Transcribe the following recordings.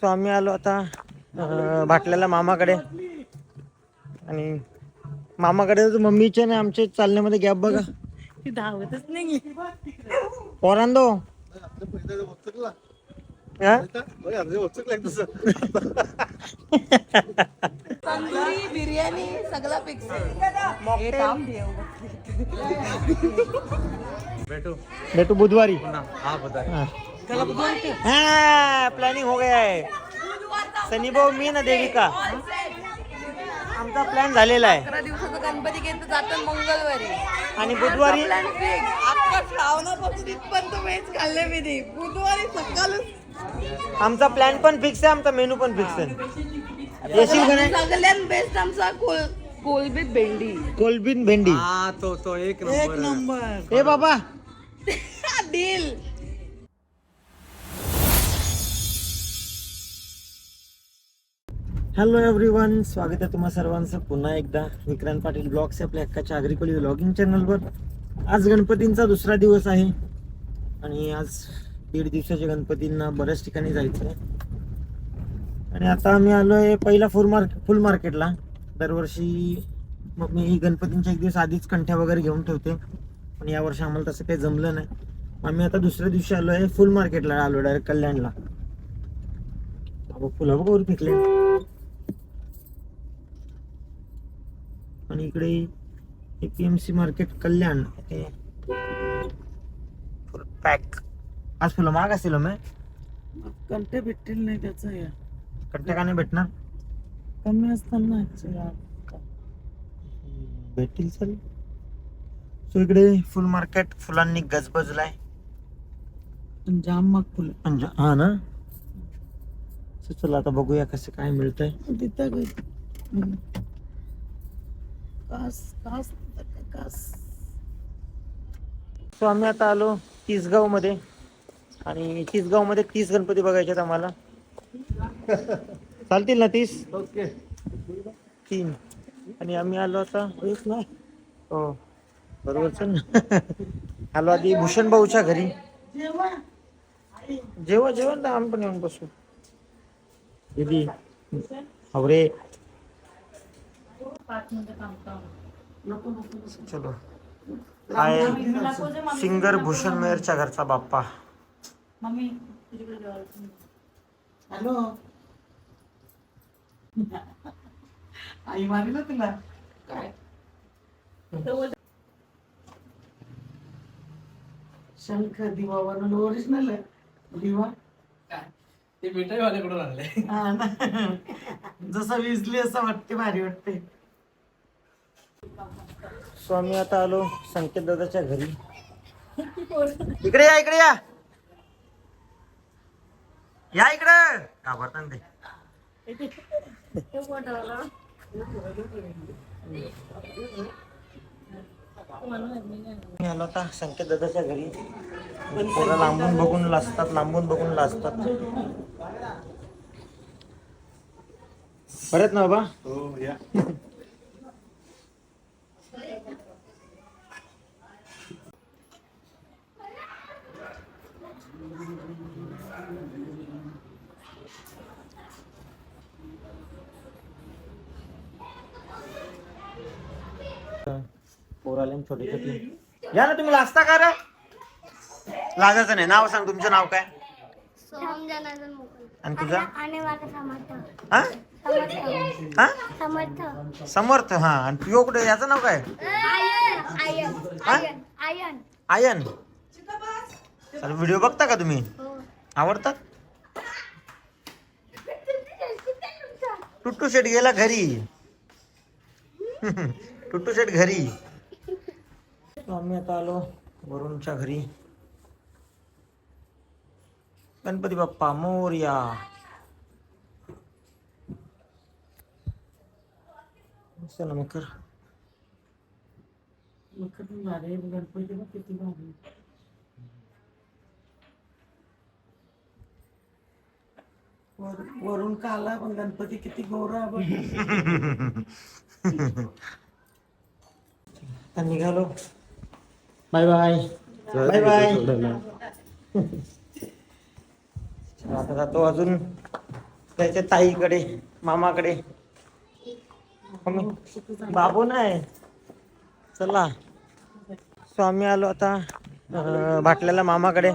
So आम्ही आलो आता भाटल्याला मामाकडे. आणि मामाकडे तर मम्मीचे ना आमचे चालण्यामध्ये गॅप बघा. ती धावतच नाही पोरांदो. हा? बिर्याणी सगळा फिक्स भेटू. बुधवारी. हा बता हाँ प्लॅनिंग हो गया है. सनी भाऊ मी ना देविका. आमचा प्लॅन झालेला आहे. अकरा दिवसाचा गणपती घेत जातात मंगळवारी. आणि बुधवारी? प्लॅन फिक्स अख्खा श्रावणापासून इथपर्यंत वेज खाल्ले मी ती बुधवारी सकाळच. आमचा प्लॅन पण फिक्स आहे आमचा मेनू पण फिक्स आहे. येशील का नाही? सगळ्यात बेस्ट आमचा कोल कोलबीत भेंडी. कोलबीन भेंडी. हा तो तो एक नंबर. ए बाबा. डील हॅलो एव्हरीवन स्वागत आहे तुम्हा सर्वांचं. पुन्हा एकदा विक्रांत पाटील ब्लॉग्स आपल्या हक्काच्या अग्रिकोली व्लॉगिंग चॅनलवर आज गणपतींचा दुसरा दिवस आहे आणि आज दीड दिवसाच्या गणपतींना बऱ्याच ठिकाणी जायचं आहे. आणि आता आम्ही आलो आहे पहिला फुल मार्केट फुल मार्केटला दरवर्षी मग मी गणपतींच्या एक दिवस आधीच कंठ्या वगैरे घेऊन ठेवते. पण यावर्षी आम्हाला तसं काही जमलं नाही. आम्ही आता दुसऱ्या दिवशी आलो आहे फुल मार्केटला आलो डायरेक्ट कल्याणला. अगं फुलं बघ वर पिकले. आणि इकडे एपीएमसी मार्केट कल्याण ते फुल पॅक आज फुलं महाग असेल मग? कंटे भेटतील नाही त्याचं या कट्ट्या का नाही भेटणार? कमी असताना. भेटतील चल. सो इकडे फुल मार्केट फुलांनी गजबजलाय. जाम मग फुलं. हा ना? चला आता बघूया कसं काय मिळतंय. तिथं. कास कास कास सो आम्ही आता आलो तिसगावमध्ये आणि तिसगावमध्ये तीस गणपती बघायचे आहेत आम्हाला. चालतील ना तीस? ओके. तीन. आणि आम्ही आलो आता एक ना. हो. बरोबर चल. ना आलो आधी भूषण भाऊच्या घरी. जेव्हा जेवण ना आम्ही पण येऊन बसू. दीदी चलो. हाय सिंगर भूषण मेहरच्या घरचा बाप्पा. हॅलो. आई मारी ना तुला. काय? शंख दिवा बनवलं ओरिजिनल दिवा? ते मिठाई वाल्याकडून आणले हा ना. जसं विजली असं वाटते भारी वाटते. सो आम्ही आता आलो संकेत दादाच्या घरी. इकडे या इकडे या. या इकडे. घाबरता ते आलो आता संकेत दादाच्या घरी. पोरं लांबून बघून लाजतात लांबून बघून लाजतात. परत ना बाबा. हो या. पोराले छोटे छोटे या ना तुम्ही लाजता का रे लाजायचं नाही. नाव सांग तुमचं नाव काय? आणि तुझं? हा? समर्थ. हा? समर्थ. हा. आणि तुझं कुठे? याचं नाव काय? आयन. आयन. चल व्हिडिओ बघता का तुम्ही? हो. आवडतात? टुट्टू शेट गेला घरी. टुट्टू शेट घरी. आम्ही आता आलो वरुणच्या घरी गणपती बाप्पा मोर्या चला मग कर मकर पण भारी आहे, गणपती बघ किती भारी आहे. वर- वरून काला पण गणपती किती गोरा बघ आता निघालो बाय बाय बाय बाय आता जातो अजून त्याच्या ताईकडे मामाकडे बाबू नाही चला सो आम्ही आलो आता भाटल्याला मामाकडे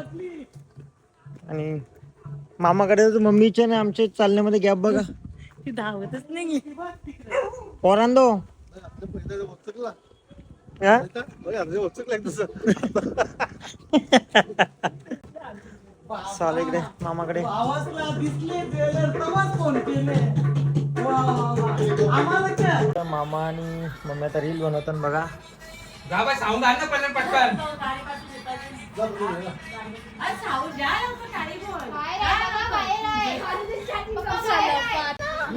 आणि मामाकडे तर मम्मीचे ना आमचे चालण्यामध्ये गॅप बघा ती धावतच नाही पोरांदो? चाल इकडे मामाकडे. मामा आणि मम्मी तर रील बनवतात बघा बघा,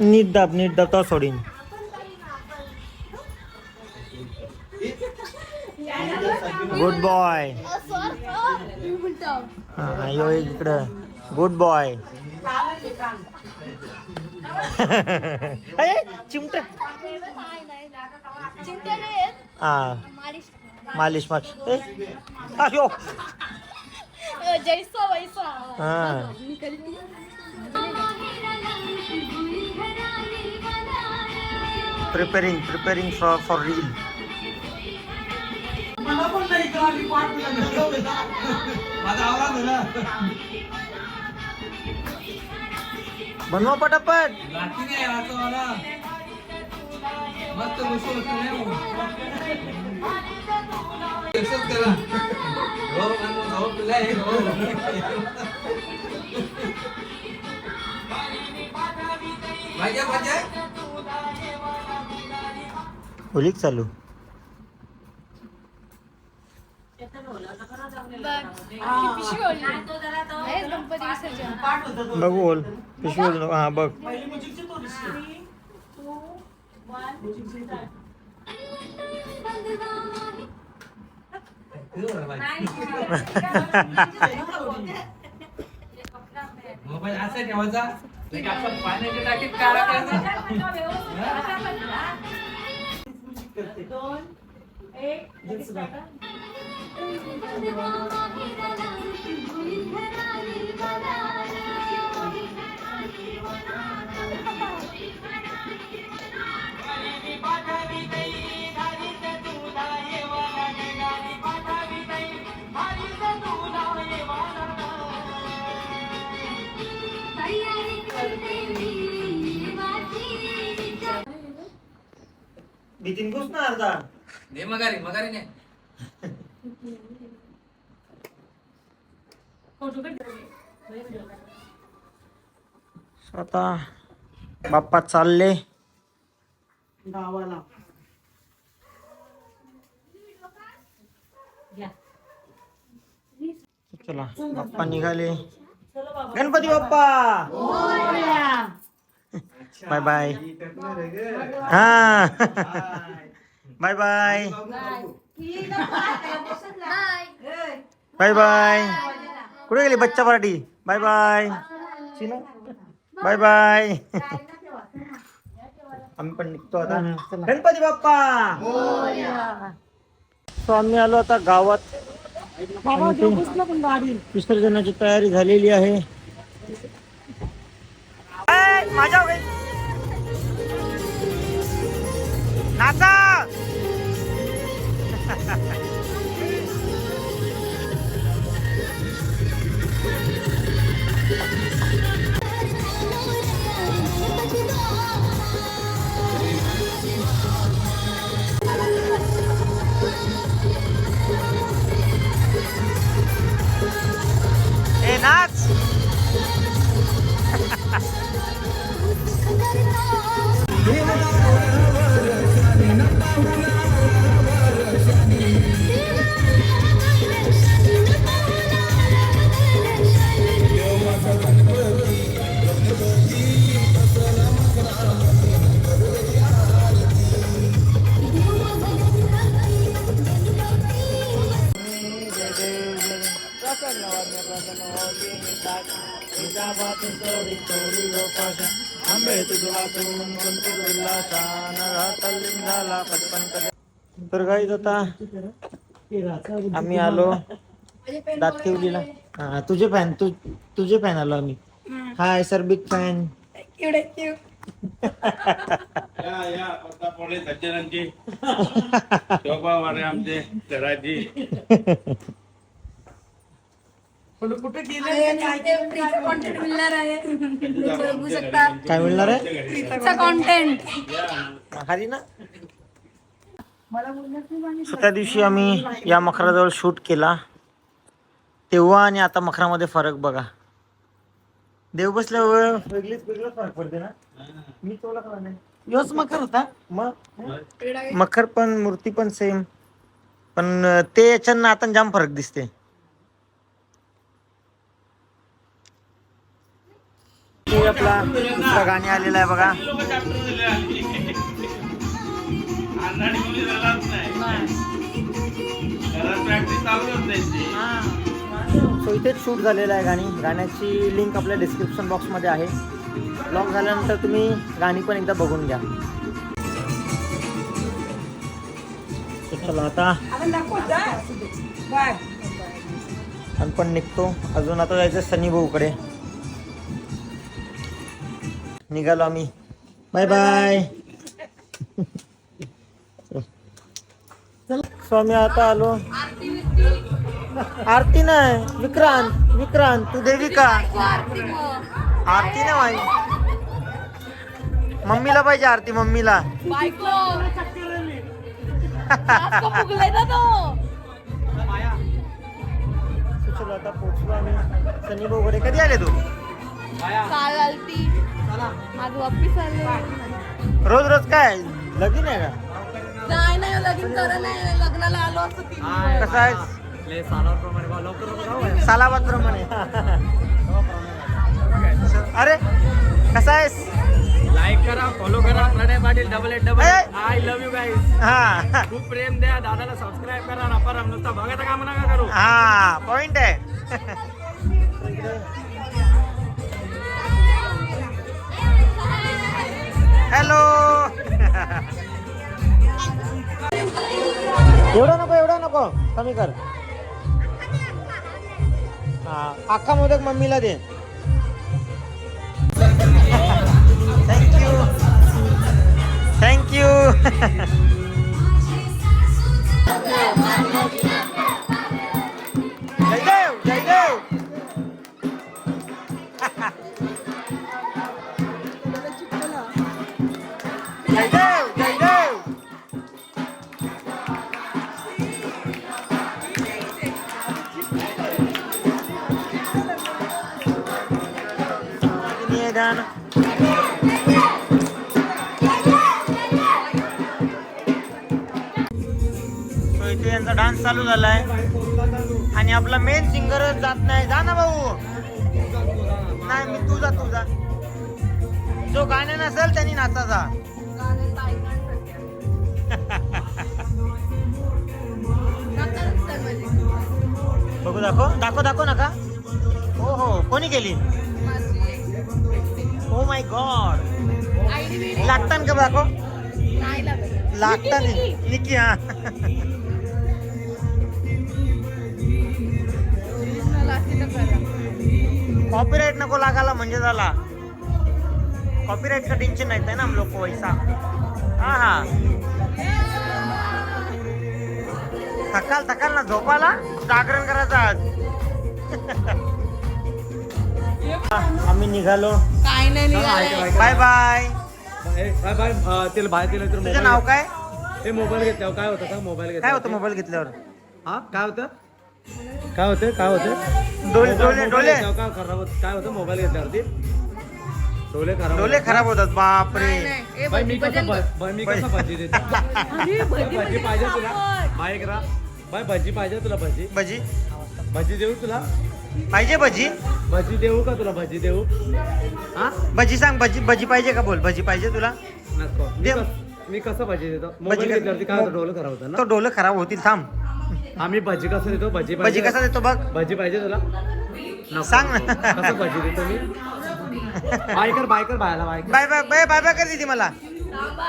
नीट दाब नीट दाब तो सोडीन. Good boy. हा यो इकडं गुड बॉय चिमट. हा मालिश. ए, अयो अ, जैसा वैसा हा preparing preparing for for reel माझा आवाज आहे ना. बनवा पटापट. लाठी नाही वाचव मला. मस्त बसू बसू नाही हो. करा. हो हो तुला हे हो. भाज्या भाज्या. होली का चालू पिशवी ओढली. हेच गणपती विसर्जन बघू बोल पिशवी. हा बघ मोबाईल असा ठेवायचा पाण्याच्या टाकीत काढा करायचा घुस ना अर्धा. दे मगारी मगारी नाही आता बाप्पा चालले. चला बाप्पा निघाले. गणपती बाप्पा. Bye bye. हा. बाय. Bye bye. बाय. कुठे गेली बच्चा party? Bye bye. Bye bye. आम्ही पण निघतो आता. गणपती बाप्पा! So, आम्ही आलो आता गावात. विसर्जनाची तयारी झालेली आहे. not ऐ, माझ्या वगैरे. नाचा ए नाच तर गाईज आता आम्ही आलो दातकिवलीला हा तुझे फॅन तू तुझे फॅन आलो आम्ही. हाय सर बिग फॅन आमचे घराची कुठे गेले आणि इथे फ्रीचं content मिळणार आहे. तुम्ही बघू शकता. काय मिळणार आहे? कॉन्टेंट हरी ना? So, त्या दिवशी आम्ही या मखराजवळ शूट केला. तेव्हा आणि आता मखरामध्ये फरक बघा. देव बसल्यावर वेगळीच वेगळं फरक पडते ना? मी तो नाही. योच मखर होता. मग मखर पण मूर्ती पण सेम पण ते याच्यानं आता जाम फरक दिसते. आपला दुसरा गाणी आलेला आहे बघा. सो इथेच शूट झालेलं आहे गाणी. गाण्याची लिंक आपल्या डिस्क्रिप्शन बॉक्समध्ये आहे. ब्लॉग झाल्यानंतर तुम्ही गाणी पण एकदा बघून घ्या. चला आता आपण पण निघतो. अजून आता जायचं सनी भाऊकडे. निघालो आम्ही. बाय बाय सो आम्ही आता आलो. आरती नाही विक्रांत विक्रांत तू देविका. आरती नाही माई मम्मीला पाहिजे आरती मम्मीला. ना आता पोहोचलो आम्ही. सनी भाऊकडे कधी आले तू? आज वापिस आले. रोज रोज काय? लगीन आहे का? नाही नाही लगीन करा नाही. लग्नाला आलो असतो कसं आहे सालाबादप्रमाणे अरे कसा आहेस? लाईक करा फॉलो करा. Pranay Patil double eight double A! I love you guys हा. खूप प्रेम द्या. दादाला सबस्क्राईब करा. नपाराम नुसता बघायचं काम नका करू. हा पॉइंट आहे. हॅलो. एवढा नको एवढा नको. कमी कर. हा अख्खा मोदक मम्मीला दे. थँक्यू इथे यांचा डान्स चालू झालाय. आणि आपला मेन सिंगरच जात नाही. जा ना भाऊ. नाही मी तू जा तू जा. जो गाणे नसेल त्यांनी नाचा जा. बघू दाखव. दाखव दाखव नका. हो हो. कोणी केली? ओ माय गॉड लागतात का दाखव नाही लागत. लागतात निकी हा. कॉपीराइट नको लागायला म्हणजे झाला. कॉपीराइट का टेन्शन नाही आहे ना हम लोग को हा हा. थकाल थकाल ना झोपाला? जागरण करायचं आज. आम्ही निघालो. काय नाही निघाले. Bye bye. बाय बाय तिला बाहेर गेलं तर तुझं नाव काय? हे मोबाईल घेतल्यावर काय होतं का मोबाईल काय होतं मोबाईल घेतल्यावर? हा काय होतं? काय होतं काय होतं डोले डोले काय खराब होत काय होतं? मोबाईल घेतल्यावरती? डोले खराब डोले होतात. खराब होतात. बापरे. बाई, मी कसं बाई, मी कसं भजी देतो? भजी पाहिजे तुला. बाय करा बाय भजी पाहिजे तुला भजी. भजी. भजी देऊ तुला? पाहिजे भजी. भजी देऊ का तुला? भजी देऊ. हा? भजी सांग. भजी भजी पाहिजे का बोल? भजी पाहिजे तुला? नको. मी दे. कस- मी कसं भजी देतो? भजी मोबाईल घेतल्यावरती काय होतं? डोलं खराब होतं तो ना डोलं खराब होतील. थांब. आम्ही भजी कसं देतो? भजी भजी कसा देतो बघ. भजी पाहिजे तुला? नको. सांग ना. कसं भजी देतो मी? बायकर बायकर बायला biker bye bye bye bye bye कर दीदी मला.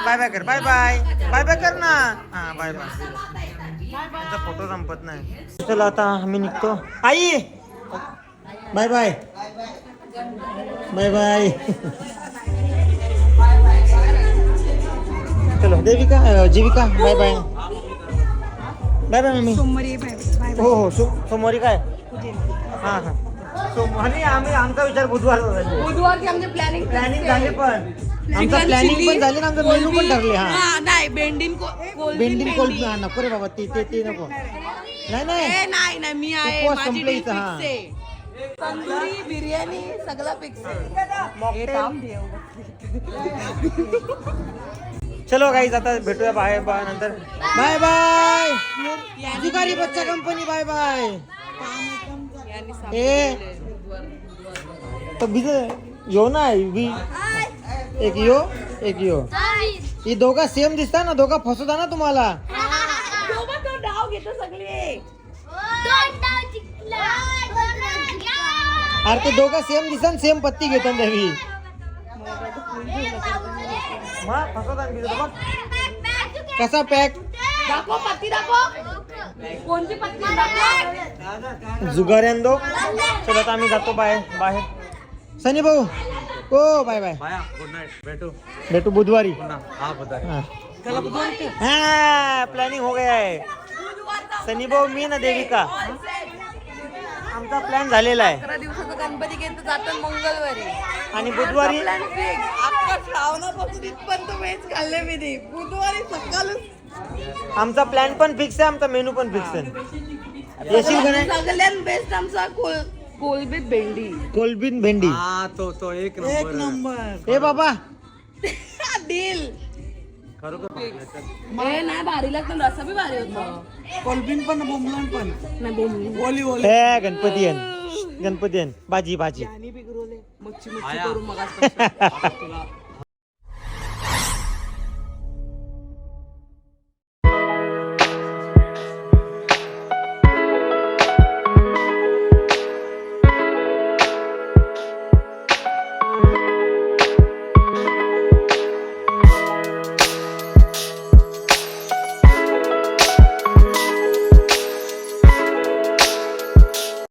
बाय बाय कर बाय बाय. बाय बाय कर ना. हा बाय बाय. फोटो संपत नाही. चला आता आम्ही निघतो. आई! Bye bye. Bye bye. चलो देविका अं, Jivika bye bye. Bye bye mummy. सोमवारी बाय हो हो सो सोमवारी काय? हा हा. सोमवारी आम्ही आमचा विचार बुधवार बुधवारची आमचे प्लॅनिंग प्लॅनिंग झाले पण. आमचं प्लॅनिंग पण झाले ना आमचं मेनू पण ठरले हा. नाही बेंडिन कोल्ड हा नको रे बाबा ते ते ते नको. नाही नाही. नाही नाही मी आहे माझी डिश तंदुरी बिर्याणी सगळं फिक्स आहे. थांब देव. चलो गाईज आता भेटूया बाय बाय नंतर. बाय बाय जुगारी बच्चा कंपनी बाय बाय ए तो बीज यो ना बी एक यो एक यो. ही दोघा सेम दिसता ना दोघा फसवता ना तुम्हाला. अरे ते दोघा सेम दिसता सेम पत्ती घेतात त्यावी मग फसवता ना बीज बघ. कसा पॅक दाखव पत्ती दाखव. कोणती पत्ती दाखव? जुगाऱ्यान दो चलो आता आम्ही जातो बाय बाहेर. सनी भाऊ ओ बाय बाय. बाया गुड नाईट भेटू. भेटू बुधवारी. हा प्लॅनिंग हो. गया है. सनी भाऊ मी ना देविका. आमचा प्लॅन झालेला आहे. अकरा दिवसाचा गणपती घेत जातात मंगळवारी. आणि बुधवारी प्लॅन फिक्स अख्खा श्रावणापासून इथपर्यंत वेज खाल्ले मी ती बुधवारी सकाळच आमचा प्लॅन पण फिक्स आहे आमचा मेनू पण फिक्स आहे. येशील का नाही? सगळ्यात बेस्ट आमचा कोल कोलबी भेंडी. कोलबीन भेंडी. हा तो तो एक नंबर. ए बाबा. डील खरोखर हे नाही भारी लागतं रसा बी भारी होतं कोलबिन पण बोंबलन पण. नाही बोंबली ओली ओली. ए गणपती गणपती भाजी भाजी. आणि मच्छी मच्छी मग